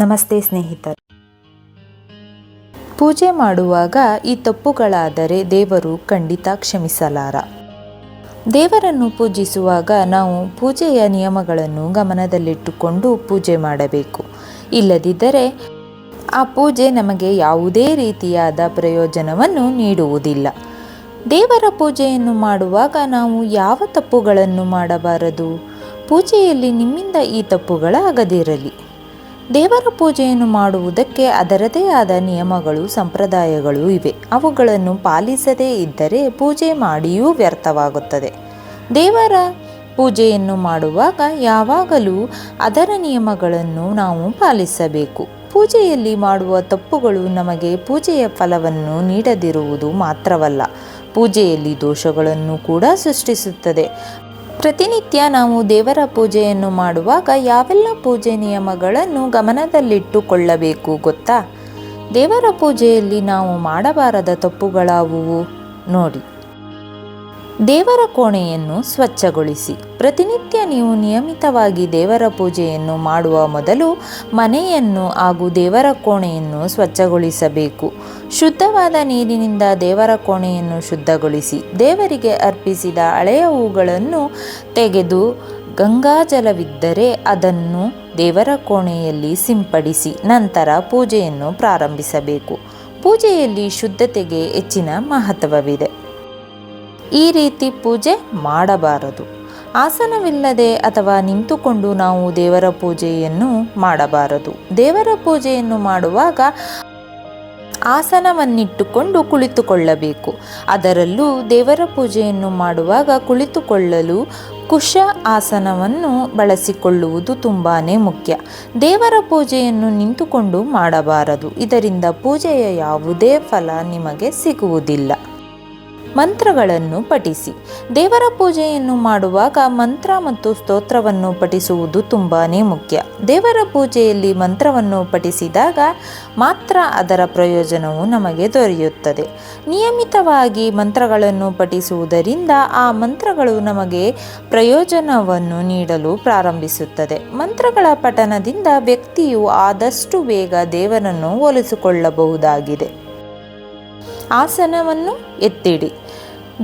ನಮಸ್ತೆ ಸ್ನೇಹಿತರು. ಪೂಜೆ ಮಾಡುವಾಗ ಈ ತಪ್ಪುಗಳಾದರೆ ದೇವರು ಖಂಡಿತ ಕ್ಷಮಿಸಲಾರ. ದೇವರನ್ನು ಪೂಜಿಸುವಾಗ ನಾವು ಪೂಜೆಯ ನಿಯಮಗಳನ್ನು ಗಮನದಲ್ಲಿಟ್ಟುಕೊಂಡು ಪೂಜೆ ಮಾಡಬೇಕು. ಇಲ್ಲದಿದ್ದರೆ ಆ ಪೂಜೆ ನಮಗೆ ಯಾವುದೇ ರೀತಿಯಾದ ಪ್ರಯೋಜನವನ್ನು ನೀಡುವುದಿಲ್ಲ. ದೇವರ ಪೂಜೆಯನ್ನು ಮಾಡುವಾಗ ನಾವು ಯಾವ ತಪ್ಪುಗಳನ್ನು ಮಾಡಬಾರದು? ಪೂಜೆಯಲ್ಲಿ ನಿಮ್ಮಿಂದ ಈ ತಪ್ಪುಗಳಾಗದಿರಲಿ. ದೇವರ ಪೂಜೆಯನ್ನು ಮಾಡುವುದಕ್ಕೆ ಅದರದೇ ಆದ ನಿಯಮಗಳು, ಸಂಪ್ರದಾಯಗಳು ಇವೆ. ಅವುಗಳನ್ನು ಪಾಲಿಸದೇ ಇದ್ದರೆ ಪೂಜೆ ಮಾಡಿಯೂ ವ್ಯರ್ಥವಾಗುತ್ತದೆ. ದೇವರ ಪೂಜೆಯನ್ನು ಮಾಡುವಾಗ ಯಾವಾಗಲೂ ಅದರ ನಿಯಮಗಳನ್ನು ನಾವು ಪಾಲಿಸಬೇಕು. ಪೂಜೆಯಲ್ಲಿ ಮಾಡುವ ತಪ್ಪುಗಳು ನಮಗೆ ಪೂಜೆಯ ಫಲವನ್ನು ನೀಡದಿರುವುದು ಮಾತ್ರವಲ್ಲ, ಪೂಜೆಯಲ್ಲಿ ದೋಷಗಳನ್ನು ಕೂಡ ಸೃಷ್ಟಿಸುತ್ತದೆ. ಪ್ರತಿನಿತ್ಯ ನಾವು ದೇವರ ಪೂಜೆಯನ್ನು ಮಾಡುವಾಗ ಯಾವೆಲ್ಲ ಪೂಜೆ ನಿಯಮಗಳನ್ನು ಗಮನದಲ್ಲಿಟ್ಟುಕೊಳ್ಳಬೇಕು ಗೊತ್ತಾ? ದೇವರ ಪೂಜೆಯಲ್ಲಿ ನಾವು ಮಾಡಬಾರದ ತಪ್ಪುಗಳಾವುವು? ನೋಡಿ. ದೇವರ ಕೋಣೆಯನ್ನು ಸ್ವಚ್ಛಗೊಳಿಸಿ. ಪ್ರತಿನಿತ್ಯ ನೀವು ನಿಯಮಿತವಾಗಿ ದೇವರ ಪೂಜೆಯನ್ನು ಮಾಡುವ ಮೊದಲು ಮನೆಯನ್ನು ಹಾಗೂ ದೇವರ ಕೋಣೆಯನ್ನು ಸ್ವಚ್ಛಗೊಳಿಸಬೇಕು. ಶುದ್ಧವಾದ ನೀರಿನಿಂದ ದೇವರ ಕೋಣೆಯನ್ನು ಶುದ್ಧಗೊಳಿಸಿ. ದೇವರಿಗೆ ಅರ್ಪಿಸಿದ ಹಳೆಯ ಹೂಗಳನ್ನು ತೆಗೆದು ಗಂಗಾಜಲವಿದ್ದರೆ ಅದನ್ನು ದೇವರ ಕೋಣೆಯಲ್ಲಿ ಸಿಂಪಡಿಸಿ ನಂತರ ಪೂಜೆಯನ್ನು ಪ್ರಾರಂಭಿಸಬೇಕು. ಪೂಜೆಯಲ್ಲಿ ಶುದ್ಧತೆಗೆ ಹೆಚ್ಚಿನ ಮಹತ್ವವಿದೆ. ಈ ರೀತಿ ಪೂಜೆ ಮಾಡಬಾರದು. ಆಸನವಿಲ್ಲದೆ ಅಥವಾ ನಿಂತುಕೊಂಡು ನಾವು ದೇವರ ಪೂಜೆಯನ್ನು ಮಾಡಬಾರದು. ದೇವರ ಪೂಜೆಯನ್ನು ಮಾಡುವಾಗ ಆಸನವನ್ನಿಟ್ಟುಕೊಂಡು ಕುಳಿತುಕೊಳ್ಳಬೇಕು. ಅದರಲ್ಲೂ ದೇವರ ಪೂಜೆಯನ್ನು ಮಾಡುವಾಗ ಕುಳಿತುಕೊಳ್ಳಲು ಕುಶ ಆಸನವನ್ನು ಬಳಸಿಕೊಳ್ಳುವುದು ತುಂಬಾ ಮುಖ್ಯ. ದೇವರ ಪೂಜೆಯನ್ನು ನಿಂತುಕೊಂಡು ಮಾಡಬಾರದು. ಇದರಿಂದ ಪೂಜೆಯ ಯಾವುದೇ ಫಲ ನಿಮಗೆ ಸಿಗುವುದಿಲ್ಲ. ಮಂತ್ರಗಳನ್ನು ಪಠಿಸಿ. ದೇವರ ಪೂಜೆಯನ್ನು ಮಾಡುವಾಗ ಮಂತ್ರ ಮತ್ತು ಸ್ತೋತ್ರವನ್ನು ಪಠಿಸುವುದು ತುಂಬಾ ಮುಖ್ಯ. ದೇವರ ಪೂಜೆಯಲ್ಲಿ ಮಂತ್ರವನ್ನು ಪಠಿಸಿದಾಗ ಮಾತ್ರ ಅದರ ಪ್ರಯೋಜನವು ನಮಗೆ ದೊರೆಯುತ್ತದೆ. ನಿಯಮಿತವಾಗಿ ಮಂತ್ರಗಳನ್ನು ಪಠಿಸುವುದರಿಂದ ಆ ಮಂತ್ರಗಳು ನಮಗೆ ಪ್ರಯೋಜನವನ್ನು ನೀಡಲು ಪ್ರಾರಂಭಿಸುತ್ತದೆ. ಮಂತ್ರಗಳ ಪಠನದಿಂದ ವ್ಯಕ್ತಿಯು ಆದಷ್ಟು ಬೇಗ ದೇವರನ್ನು ಒಲಿಸಿಕೊಳ್ಳಬಹುದಾಗಿದೆ. ಆಸನವನ್ನು ಎತ್ತಿಡಿ.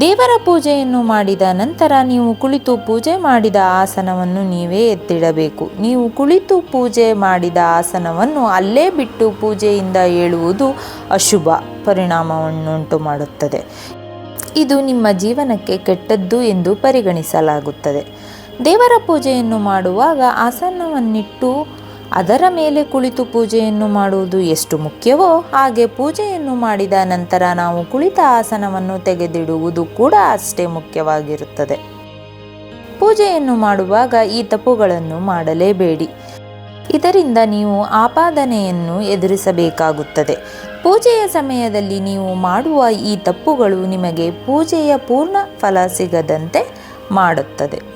ದೇವರ ಪೂಜೆಯನ್ನು ಮಾಡಿದ ನಂತರ ನೀವು ಕುಳಿತು ಪೂಜೆ ಮಾಡಿದ ಆಸನವನ್ನು ನೀವೇ ಎತ್ತಿಡಬೇಕು. ನೀವು ಕುಳಿತು ಪೂಜೆ ಮಾಡಿದ ಆಸನವನ್ನು ಅಲ್ಲೇ ಬಿಟ್ಟು ಪೂಜೆಯಿಂದ ಏಳುವುದು ಅಶುಭ ಪರಿಣಾಮವನ್ನುಂಟು ಮಾಡುತ್ತದೆ. ಇದು ನಿಮ್ಮ ಜೀವನಕ್ಕೆ ಕೆಟ್ಟದ್ದು ಎಂದು ಪರಿಗಣಿಸಲಾಗುತ್ತದೆ. ದೇವರ ಪೂಜೆಯನ್ನು ಮಾಡುವಾಗ ಆಸನವನ್ನಿಟ್ಟು ಅದರ ಮೇಲೆ ಕುಳಿತು ಪೂಜೆಯನ್ನು ಮಾಡುವುದು ಎಷ್ಟು ಮುಖ್ಯವೋ ಹಾಗೆ ಪೂಜೆಯನ್ನು ಮಾಡಿದ ನಂತರ ನಾವು ಕುಳಿತ ಆಸನವನ್ನು ತೆಗೆದಿಡುವುದು ಕೂಡ ಅಷ್ಟೇ ಮುಖ್ಯವಾಗಿರುತ್ತದೆ. ಪೂಜೆಯನ್ನು ಮಾಡುವಾಗ ಈ ತಪ್ಪುಗಳನ್ನು ಮಾಡಲೇಬೇಡಿ. ಇದರಿಂದ ನೀವು ಆಪಾದನೆಯನ್ನು ಎದುರಿಸಬೇಕಾಗುತ್ತದೆ. ಪೂಜೆಯ ಸಮಯದಲ್ಲಿ ನೀವು ಮಾಡುವ ಈ ತಪ್ಪುಗಳು ನಿಮಗೆ ಪೂಜೆಯ ಪೂರ್ಣ ಫಲ ಸಿಗದಂತೆ ಮಾಡುತ್ತದೆ.